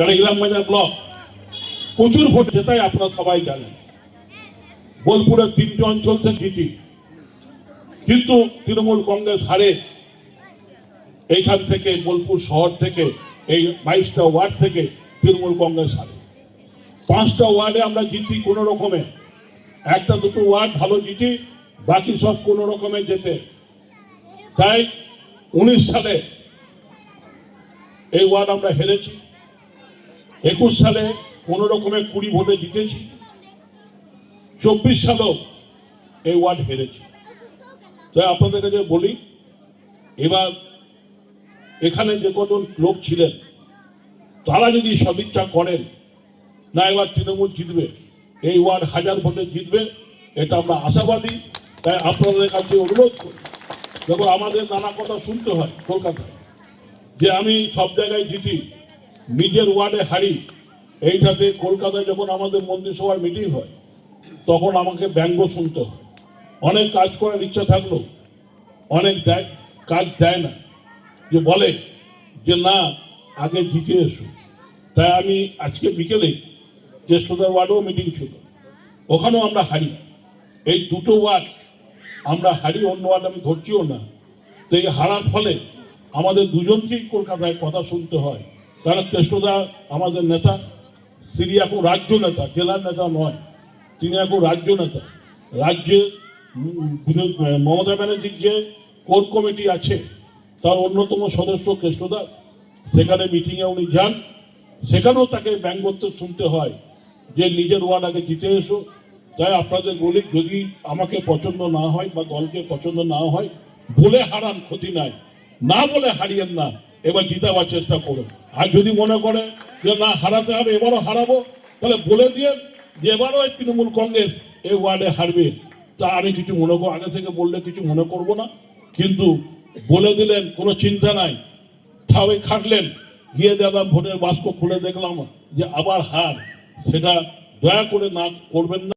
কালীগ্রাম বাজার ব্লক প্রচুর ভোট জেতাই আপনারা সবাই জানেন বোলপুরের তিনটে অঞ্চল থেকে জিতি কিন্তু তৃণমূল কংগ্রেস হারে এইখান থেকে বোলপুর শহর থেকে এই বাইশটা ওয়ার্ড থেকে তৃণমূল কংগ্রেস হারে। পাঁচটা ওয়ার্ডে আমরা জিতি কোনো রকমে। একটা, দুটো ওয়ার্ড ভালো জিতি, বাকি সব কোনো রকমে যেতে তাই উনিশ সালে এই ওয়ার্ড আমরা হেরেছি। একুশ সালে কোনো রকমে কুড়ি ভোটে জিতেছি। চব্বিশ সালেও এই ওয়ার্ড হেরেছি। তাই আপনাদের কাছে বলি, এবার এখানে যে কজন লোক ছিলেন, তারা যদি সদিচ্ছা করেন, না এবার তৃণমূল জিতবে, এই ওয়ার্ড হাজার ভোটে জিতবে, এটা আমরা আশাবাদী। তাই আপনাদের কাছে অনুরোধ করি, দেখো আমাদের নানা কথা শুনতে হয় কলকাতায়, যে আমি সব জায়গায় জিতি নিজের ওয়ার্ডে হারি, এইটাতে কলকাতায় যখন আমাদের মন্ত্রিসভার মিটিং হয়, তখন আমাকে ব্যঙ্গ শুনতে হয়। অনেক কাজ করার ইচ্ছা থাকল, অনেক দেয়, কাজ দেয় না। যে বলে যে না, আগে জিতে এসো। তাই আমি আজকে বিকেলে জ্যেষ্ঠতার ওয়ার্ডেও মিটিং ছিল। ওখানেও আমরা হারি। এই দুটো ওয়ার্ড আমরা হারি, অন্য ওয়ার্ড আমি ধরছিও না। তো এই হারার ফলে আমাদের দুজনকেই কলকাতায় কথা শুনতে হয়। কারণ কেষ্টদা আমাদের নেতা, তিনি এখন রাজ্য নেতা, জেলার নেতা নয়, তিনি এখন রাজ্য নেতা। রাজ্যে মমতা ব্যানার্জির যে কোর কমিটি আছে, তার অন্যতম সদস্য কেষ্টদা সেখানে মিটিংয়ে উনি যান। সেখানেও তাকে ব্যঙ্গত্ব শুনতে হয়, যে নিজের ওয়ার্ড আগে জিতে এসো। তাই আপনাদের বলি, যদি আমাকে পছন্দ না হয় বা দলকে পছন্দ না হয়, বলে হারান, ক্ষতি নাই। না বলে হারিয়েন না। এবার জিতাবার চেষ্টা করুন। আর যদি মনে করে যে না, হারাতে হবে, এবারও হারাবো, তাহলে বলে দিয়ে যে এবারও এই তৃণমূল কংগ্রেস এই ওয়ার্ডে হারবে, তা আমি কিছু মনে করব আগে থেকে বললে কিছু মনে করব না। কিন্তু বলে দিলেন, কোনো চিন্তা নাই। ঠাবে খাটলেন, গিয়ে দেখলাম ভোটের বাস্ক খুলে দেখলাম যে আবার হার। সেটা দয়া করে না করবেন না।